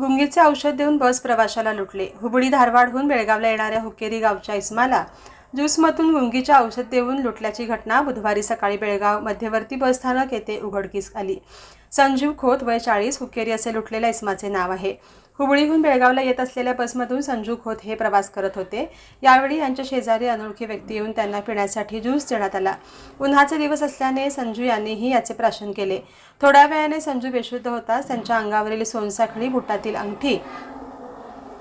गुंगीचे औषध देऊन बस प्रवाशाला लुटले. हुबळी धारवाडहून बेळगावला येणाऱ्या हुकेरी गावच्या इस्माला ज्यूसमधून गुंगीचे औषध देऊन लुटल्याची घटना बुधवारी सकाळी बेळगाव मध्यवर्ती बसस्थानक येथे उघडकीस आली. संजीव खोत वय चाळीस हुकेरी असे लुटलेल्या इस्माचे नाव आहे. हुबळीहून बेळगावला येत असलेल्या बसमधून संजू खोत हे प्रवास करत होते. यावेळी यांच्या शेजारी अनोळखी व्यक्ती येऊन त्यांना पिण्यासाठी ज्यूस देण्यात आला. उन्हाचे दिवस असल्याने संजू यांनीही याचे प्राशन केले. थोड्या वेळाने संजू बेशुद्ध होताच त्यांच्या अंगावरील सोनसाखळी बुटातील अंगठी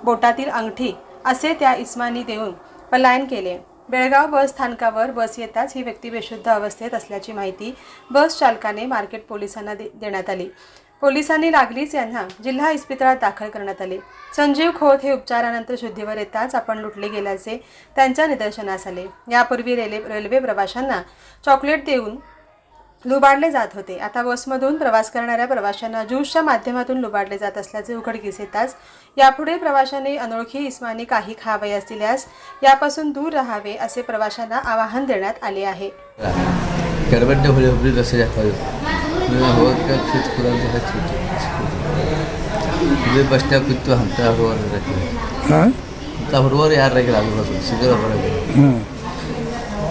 बोटातील अंगठी असे त्या इस्मानी देऊन पलायन केले. बेळगाव बस स्थानकावर बस येताच ही व्यक्ती बेशुद्ध अवस्थेत असल्याची माहिती बस चालकाने मार्केट पोलिसांना दे देण्यात आली. पोलिसांनी लागलीच यांना जिल्हा इस्पितळात दाखल करण्यात आले. संजीव खोत हे उपचारानंतर शुद्धीवर येताच आपण लुटले गेल्याचे त्यांच्या निदर्शनास आले. यापूर्वी रेल्वे रेल्वे प्रवाशांना चॉकलेट देऊन लुबाडले जात होते. आता बसमधून प्रवास करणाऱ्या प्रवाशांना ज्यूसच्या माध्यमातून लुबाडले जात असल्याचे उघडकीस येताच यापुढे प्रवाशांनी अनोळखी इस्मानी काही खावयास दिल्यास यापासून दूर राहावे असे प्रवाशांना आवाहन देण्यात आले आहे. ಹೋಗಕ್ಕೆ ಕುರಂತ ಹಚ್ಚಿಬಿಟ್ಟು ಇಲ್ಲಿ ಬಸ್ ಸ್ಟಾಪ್ ಇತ್ತು ಅಂತ ಹುಡುಗರು ಅಂತ ಹುಡುಗರು ಯಾರಾಗಿಲ್ಲ ಅದು ಸಿಗೋ ಸಿಗಲ್ಲ ಹ್ಞೂ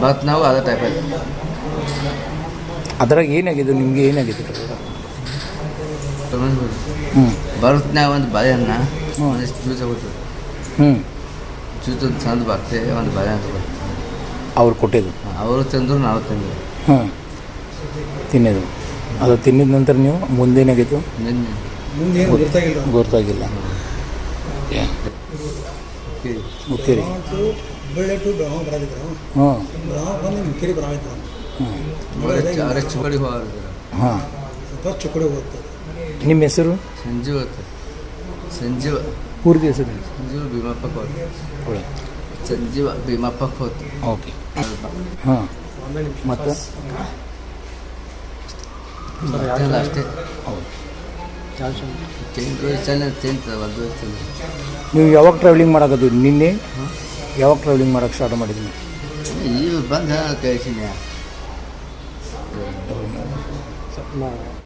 ಮತ್ತು ನಾವು ಅದೇ ಟೈಪಲ್ಲಿ ಅದ್ರಾಗ ಏನಾಗಿದೆ ನಿಮಗೆ ಏನಾಗಿದೆ ಹ್ಞೂ ಬರುತ್ತನ್ಯಾಗ ಒಂದು ಬಾಳೆಹಣ್ಣ. ಒಂದಿಷ್ಟು ಜ್ಯೂಸ್ ಹ್ಞೂ ಜ್ಯೂಸ್ ಒಂದು ಚಂದ ಬರ್ತೆ ಒಂದು ಬಾಳೆಹಣ್ಣು ಬರ್ತದೆ ಅವ್ರು ಕೊಟ್ಟಿದ್ದು ಅವರು ತಂದರು ನಾವು ತಿಂದ್ರು ಹ್ಞೂ ತಿನ್ನೋದು ಅದು ತಿನ್ನಿದ ನಂತರ ನೀವು ಮುಂದೇನಾಗಿತ್ತು ಗೊತ್ತಾಗಿಲ್ಲ. ಬರೋದಿದ್ರು. ಹಾಂ. ನಿಮ್ಮ ಹೆಸರು? ಸಂಜೀವ್ ಅಂತ. ಸಂಜೀವ. ಪೂರ್ತಿ ಹೆಸರು ಸಂಜೀವ್ ಭೀಮಪ್ಪ ಸಂಜೀವ ಭೀಮಪ್ಪ ಕೋತ್. ಓಕೆ. ಹಾಂ. ಮತ್ತು? ಮತ್ತೆಲ್ಲ ಅಷ್ಟೇ ಹೌದು ಒಂದು ನೀವು ಯಾವಾಗ ಟ್ರಾವೆಲಿಂಗ್ ಮಾಡೋದು ನಿನ್ನೆ? ಯಾವಾಗ ಟ್ರಾವೆಲಿಂಗ್ ಮಾಡೋಕೆ ಸ್ಟಾರ್ಟ್ ಮಾಡಿದ್ದೀನಿ ಈಗ ಬಂದು ಕಳಿಸಿದ್ಯಾ